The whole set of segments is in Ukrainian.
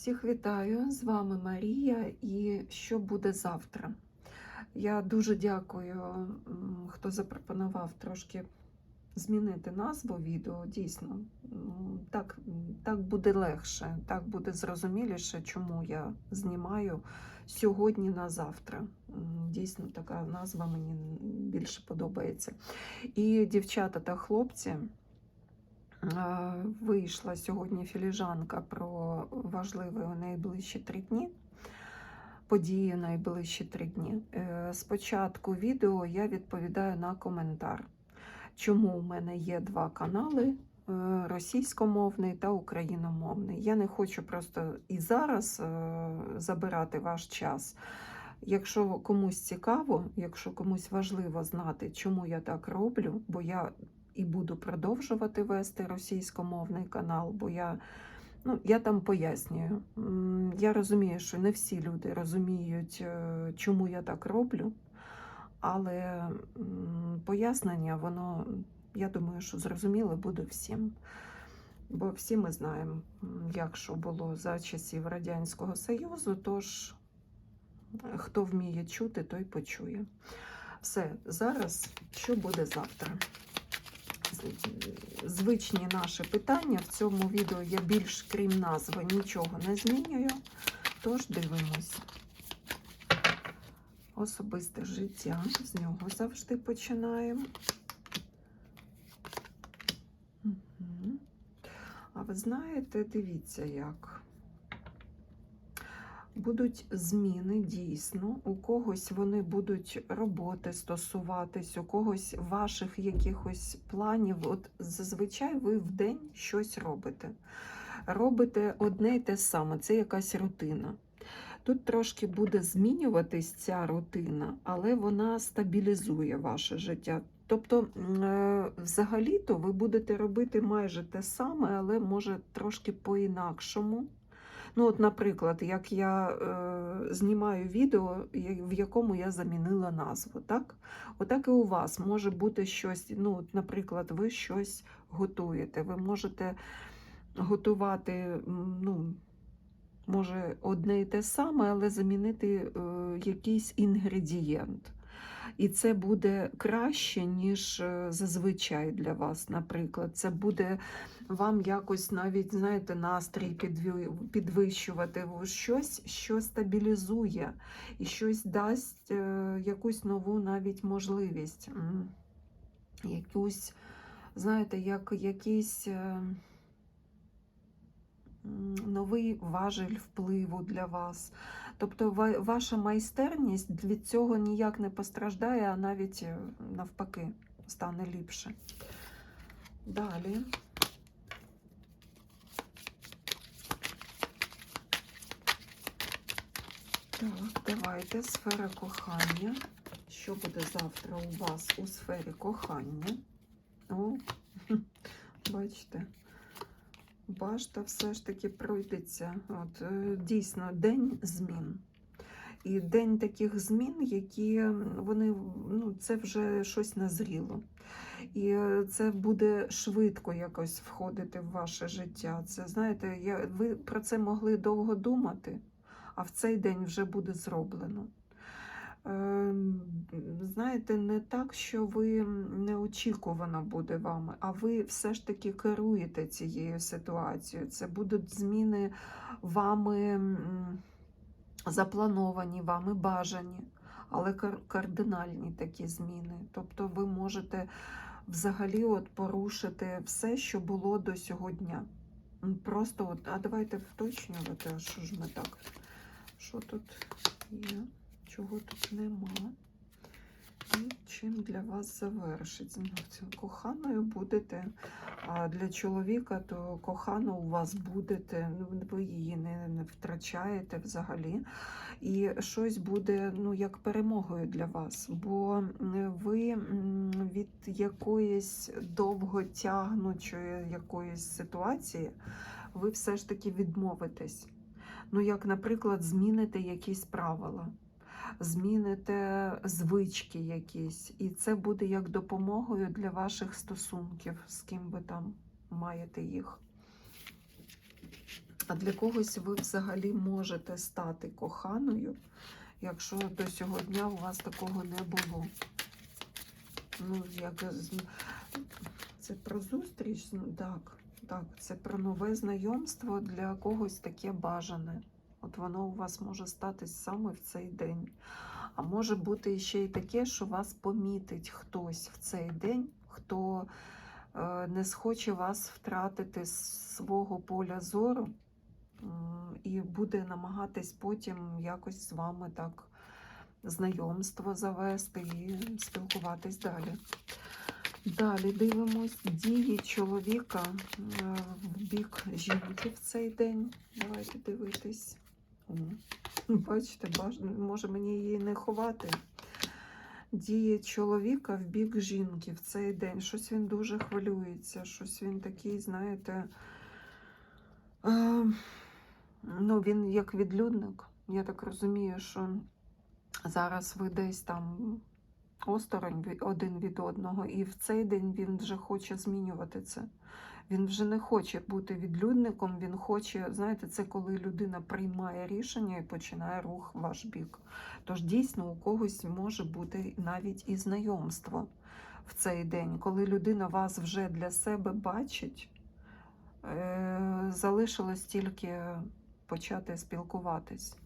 Всіх вітаю! З вами Марія. І що буде завтра? Я дуже дякую, хто запропонував трошки змінити назву відео. Дійсно, так, так буде легше, так буде зрозуміліше, чому я знімаю сьогодні на завтра. Дійсно, така назва мені більше подобається. І дівчата та хлопці. Е, Вийшла сьогодні філіжанка про важливі у найближчі три дні. Події найближчі три дні. Е, Спочатку відео я відповідаю на коментар, чому у мене є два канали: е, російськомовний та україномовний. Я не хочу просто і зараз забирати ваш час. Якщо комусь цікаво, якщо комусь важливо знати, чому я так роблю, бо я і буду продовжувати вести російськомовний канал, бо я, ну, я там пояснюю. Я розумію, що не всі люди розуміють, е, чому я так роблю, але пояснення, воно, я думаю, що зрозуміло буде всім. Бо всі ми знаємо, як що було за часів Радянського Союзу, тож хто вміє чути, той почує. Все, зараз що буде завтра? Звичні наші питання. В цьому відео я більш, крім назви, нічого не змінюю. Тож дивимось. Особисте життя. З нього завжди починаємо. Угу. А ви знаєте, дивіться, як. Будуть зміни дійсно, у когось вони будуть роботи стосуватись, у когось ваших якихось планів. От зазвичай ви в день щось робите. Робите одне й те саме, це якась рутина. Тут трошки буде змінюватись ця рутина, але вона стабілізує ваше життя. Тобто, е, взагалі-то ви будете робити майже те саме, але може трошки по-інакшому. Ну, от, наприклад, як я е, знімаю відео, в якому я замінила назву, так? Отак і у вас може бути щось, ну, от, наприклад, ви щось готуєте. Ви можете готувати, ну, може, одне і те саме, але замінити е, якийсь інгредієнт. І це буде краще, ніж е, зазвичай для вас, наприклад. Це буде вам якось навіть, знаєте, настрій підвищувати, щось, що стабілізує і щось дасть е, якусь нову навіть можливість, якусь, знаєте, як якийсь. е, Новий важель впливу для вас. Тобто ваша майстерність від цього ніяк не постраждає, а навіть е, навпаки стане ліпше. Далі. Так, давайте сфера кохання. Що буде завтра у вас у сфері кохання? О, бачите, башта все ж таки пройдеться. От, е, дійсно, день змін. І день таких змін, які вони, ну, це вже щось назріло. І е, це буде швидко якось входити в ваше життя. Це знаєте, я, ви про це могли довго думати, а в цей день вже буде зроблено. Ем, Знаєте, не так, що ви неочікувано буде вами, а ви все ж таки керуєте цією ситуацією. Це будуть зміни вами заплановані, вами бажані, але кардинальні такі зміни. Тобто ви можете взагалі от порушити все, що було до сьогодні. Просто от, а давайте вточнювати, що ж ми так? Що тут є? Чого тут нема? І чим для вас завершиться? Коханою будете, а для чоловіка, то кохано у вас будете, ну, ви її не, не втрачаєте взагалі. І щось буде ну, як перемогою для вас, бо ви від якоїсь довго тягнучої якоїсь ситуації ви все ж таки відмовитесь. Ну, як, наприклад, зміните якісь правила, зміните звички якісь, і це буде як допомогою для ваших стосунків, з ким ви там маєте їх. А для когось ви взагалі можете стати коханою, якщо до сього дня у вас такого не було. Ну, як це про зустріч, ну, так, так, це про нове знайомство для когось таке бажане. От воно у вас може статись саме в цей день. А може бути ще й таке, що вас помітить хтось в цей день, хто е, не схоче вас втратити з свого поля зору і буде намагатись потім якось з вами так знайомство завести і спілкуватись далі. Далі дивимось дії чоловіка е, в бік жінки в цей день. Давайте дивитись. О, Бачите, може мені її не ховати. Дії чоловіка в бік жінки в цей день. Щось він дуже хвилюється, щось він такий, знаєте, е, ну, він як відлюдник. Я так розумію, що зараз ви десь там осторонь один від одного, і в цей день він вже хоче змінювати це. Він вже не хоче бути відлюдником, він хоче, знаєте, це коли людина приймає рішення і починає рух в ваш бік. Тож дійсно у когось може бути навіть і знайомство в цей день, коли людина вас вже для себе бачить, е- залишилось тільки почати спілкуватись.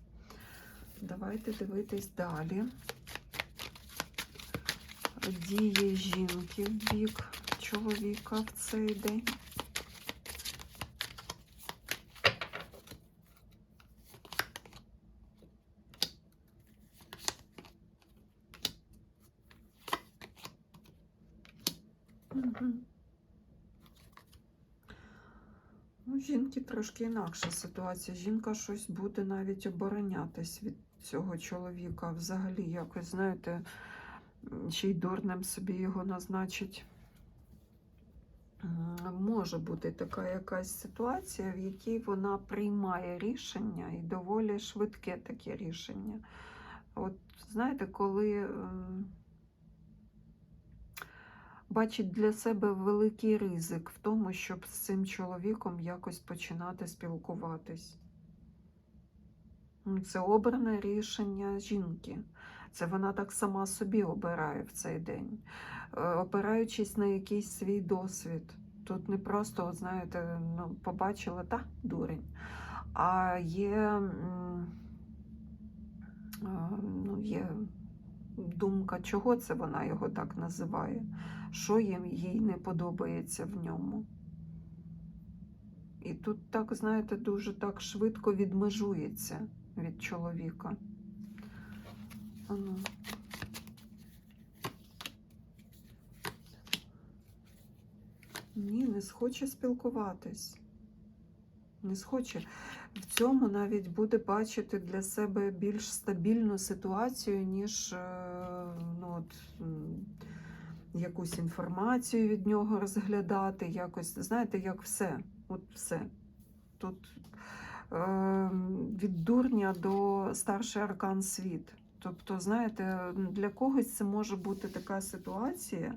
Давайте дивитись далі. Дії жінки в бік чоловіка в цей день. Ну, жінки трошки інакша ситуація. Жінка щось буде навіть оборонятись від цього чоловіка. Взагалі, якось, знаєте, ще й дурним собі його назначить. Може бути така якась ситуація, в якій вона приймає рішення і доволі швидке таке рішення. От знаєте, коли бачить для себе великий ризик в тому, щоб з цим чоловіком якось починати спілкуватись. Це обране рішення жінки. Це вона так сама собі обирає в цей день, Е, опираючись на якийсь свій досвід. Тут не просто, от знаєте, ну, побачила, та дурень. А є, ну, є думка, чого це вона його так називає, що їм їй не подобається в ньому. І тут так, знаєте, дуже так швидко відмежується від чоловіка. Ану. Ні, не схоче спілкуватись. Не схоче. В цьому навіть буде бачити для себе більш стабільну ситуацію, ніж е, ну, от, якусь інформацію від нього розглядати, якось, знаєте, як все. От все. Тут е, від дурня до старший аркан світ. Тобто, знаєте, для когось це може бути така ситуація,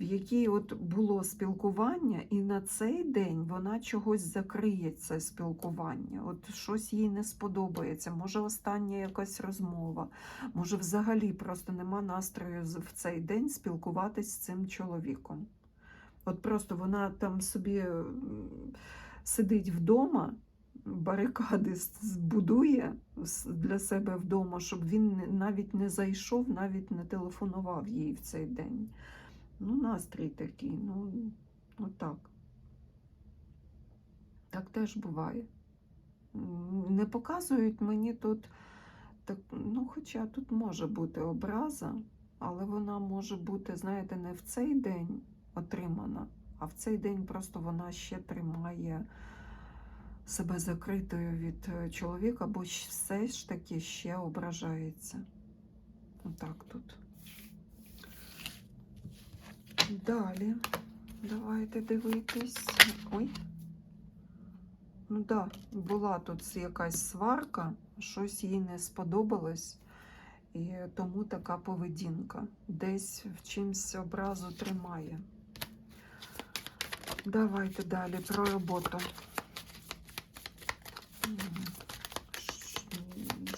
в якій от було спілкування, і на цей день вона чогось закриє це спілкування. От щось їй не сподобається. Може, остання якась розмова, може, взагалі просто нема настрою в цей день спілкуватись з цим чоловіком. От просто вона там собі сидить вдома, барикади збудує для себе вдома, щоб він навіть не зайшов, навіть не телефонував їй в цей день. Ну, настрій такий, ну, отак. Так теж буває. Не показують мені тут, так, ну, хоча тут може бути образа, але вона може бути, знаєте, не в цей день отримана, а в цей день просто вона ще тримає себе закритою від е, чоловіка, бо все ж таки ще ображається. Отак тут. Далі. Давайте дивитись. Ой. Ну так, да, була тут якась сварка, щось їй не сподобалось, і тому така поведінка. Десь в чимсь образу тримає. Давайте далі про роботу.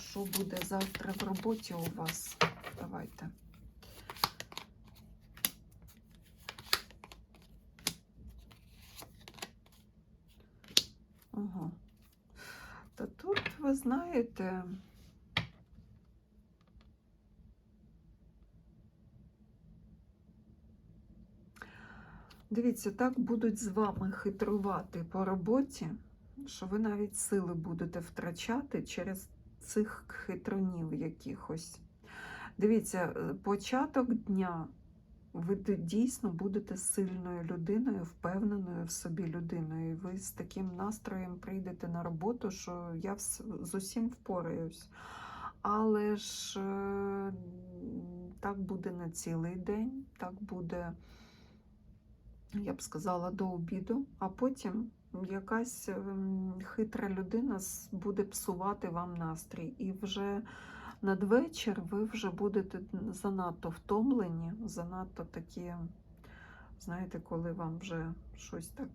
Що буде завтра в роботі у вас? Давайте. Ага. Та тут, ви знаєте, дивіться, так будуть з вами хитрувати по роботі, що ви навіть сили будете втрачати через цих хитронів якихось. Дивіться, е, початок дня ви дійсно будете сильною людиною, впевненою в собі людиною. Ви з таким настроєм прийдете на роботу, що я з усім впораюсь. Але ж е, так буде не цілий день, так буде, я б сказала, до обіду, а потім якась ем, хитра людина буде псувати вам настрій. І вже надвечір ви вже будете занадто втомлені, занадто такі, знаєте, коли вам вже щось так.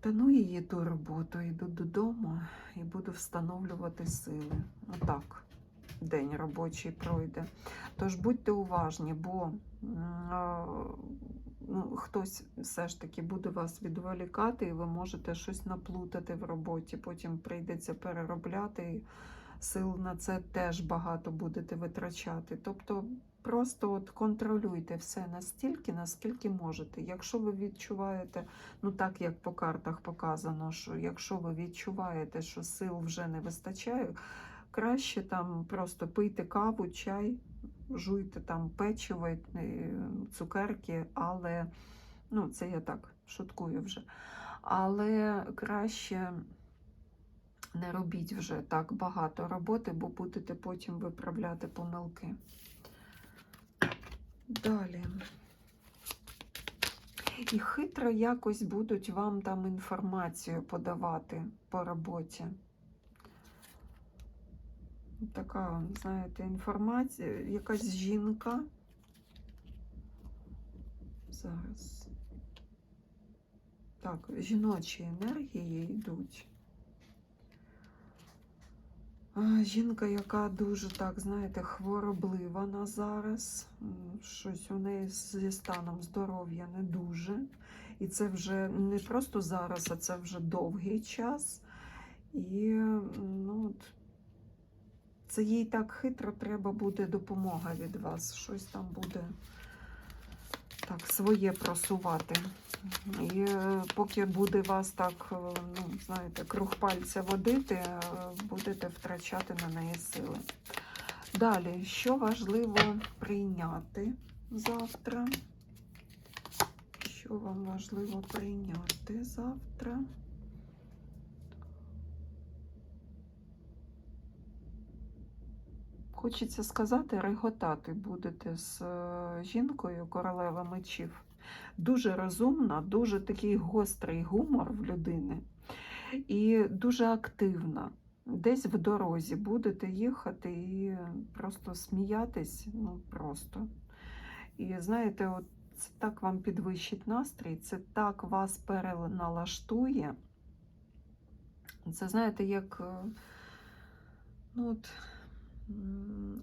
Та ну її ту роботу, йду додому і буду встановлювати сили. Отак день робочий пройде. Тож будьте уважні, бо ну, хтось все ж таки буде вас відволікати, і ви можете щось наплутати в роботі. Потім прийдеться переробляти. і Сил на це теж багато будете витрачати. Тобто просто от контролюйте все настільки, наскільки можете. Якщо ви відчуваєте, ну так як по картах показано, що якщо ви відчуваєте, що сил вже не вистачає, краще там просто пийте каву, чай, жуйте там печиво, е, цукерки, але ну, це я так шуткую вже. Але краще не робіть вже так багато роботи, бо будете потім виправляти помилки. Далі. І хитро якось будуть вам там інформацію подавати по роботі. Така, знаєте, інформація, якась жінка. Зараз. Так, жіночі енергії йдуть. Жінка, яка дуже, так, знаєте, хвороблива на зараз. Щось у неї зі станом здоров'я не дуже. І це вже не просто зараз, а це вже довгий час. І ну, це їй так хитро треба буде допомога від вас. Щось там буде так своє просувати. І е, поки буде вас так, е, ну, знаєте, круг пальця водити, е, будете втрачати на неї сили. Далі, що важливо прийняти завтра? Що вам важливо прийняти завтра? Хочеться сказати, реготати будете з е, жінкою королева мечів. Дуже розумна, дуже такий гострий гумор в людини і дуже активна. Десь в дорозі будете їхати і просто сміятись, ну просто. І знаєте, от це так вам підвищить настрій, це так вас переналаштує. Це, знаєте, як е, ну, от,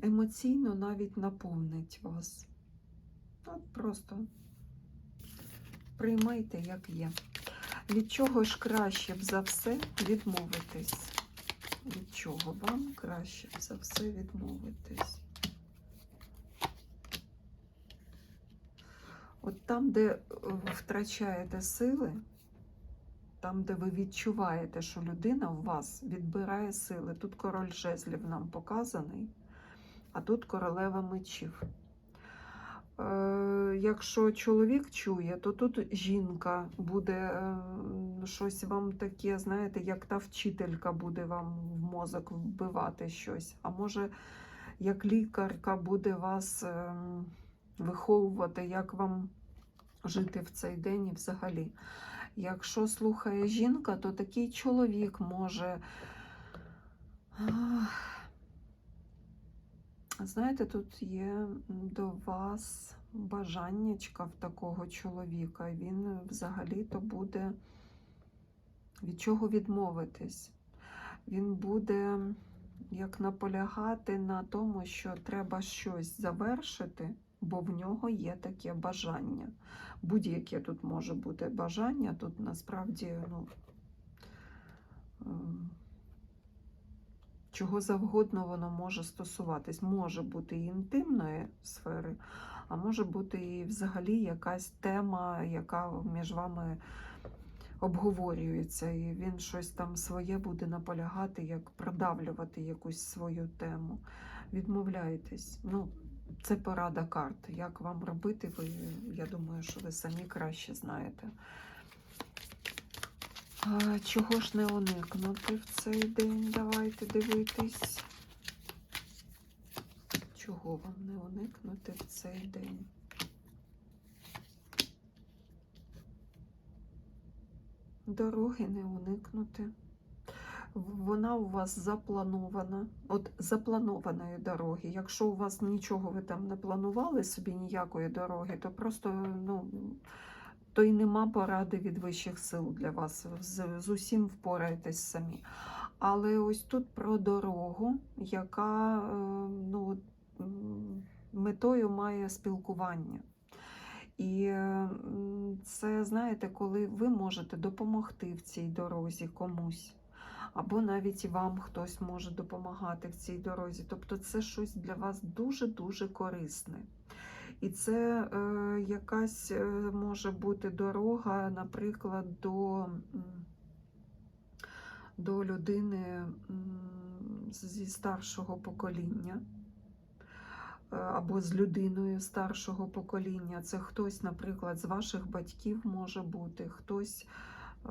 емоційно навіть наповнить вас. От просто приймайте, як є. Від чого ж краще б за все відмовитись? Від чого вам краще б за все відмовитись? От там, де е, втрачаєте сили, там, де ви відчуваєте, що людина у вас відбирає сили. Тут король жезлів нам показаний, а тут королева мечів. Е, якщо чоловік чує, то тут жінка буде е, щось вам таке, знаєте, як та вчителька буде вам в мозок вбивати щось. А може, як лікарка буде вас е, виховувати, як вам жити в цей день і взагалі. Якщо слухає жінка, то такий чоловік може. Знаєте, тут є до вас бажаннячка в такого чоловіка. Він взагалі-то буде від чого відмовитись. Він буде як наполягати на тому, що треба щось завершити, бо в нього є таке бажання. Будь-яке тут може бути бажання, тут насправді ну, ем, чого завгодно воно може стосуватись. Може бути і інтимної сфери, а може бути і взагалі якась тема, яка між вами обговорюється, і він щось там своє буде наполягати, як продавлювати якусь свою тему. Відмовляйтесь. Ну, це порада карт. Як вам робити, ви, я думаю, що ви самі краще знаєте. А, чого ж не уникнути в цей день? Давайте дивитись. Чого вам не уникнути в цей день? Дороги не уникнути. Вона у вас запланована, от запланованої дороги. Якщо у вас нічого ви там не планували собі ніякої дороги, то просто ну, то й нема поради від вищих сил для вас. З, з усім впораєтесь самі. Але ось тут про дорогу, яка е, ну, метою має спілкування. І е, це, знаєте, коли ви можете допомогти в цій дорозі комусь, або навіть вам хтось може допомагати в цій дорозі. Тобто це щось для вас дуже-дуже корисне. І це е, якась е, може бути дорога, наприклад, до, до людини зі старшого покоління е, або з людиною старшого покоління. Це хтось, наприклад, з ваших батьків може бути, хтось е,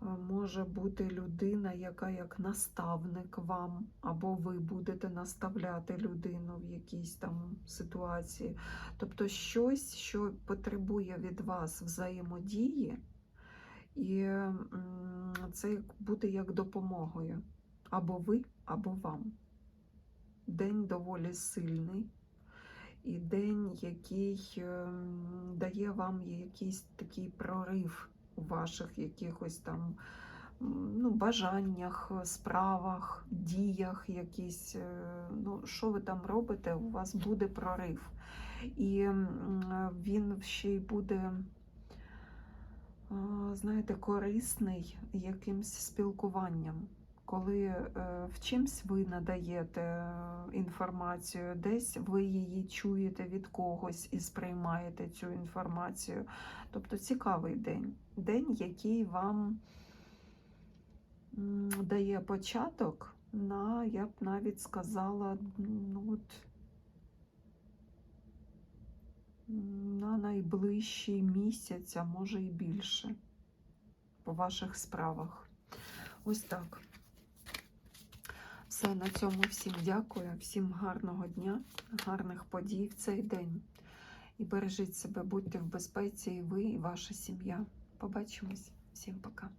може бути людина, яка як наставник вам, або ви будете наставляти людину в якійсь там ситуації. Тобто щось, що потребує від вас взаємодії, і це буде як допомогою. Або ви, або вам. День доволі сильний. І день, який ем, дає вам якийсь такий прорив ваших якихось там ну, бажаннях, справах, діях, якісь, е, ну, що ви там робите, у вас буде прорив. І він ще й буде, знаєте, корисний якимсь спілкуванням. Коли е, в чимсь ви надаєте е, інформацію, десь ви її чуєте від когось і сприймаєте цю інформацію. Тобто цікавий день. День, який вам дає початок на, я б навіть сказала, ну от, на найближчий місяць, а може і більше по ваших справах. Ось так. Все, на цьому всім дякую, всім гарного дня, гарних подій в цей день. І бережіть себе, будьте в безпеці, і ви, і ваша сім'я. Побачимось. Всім пока.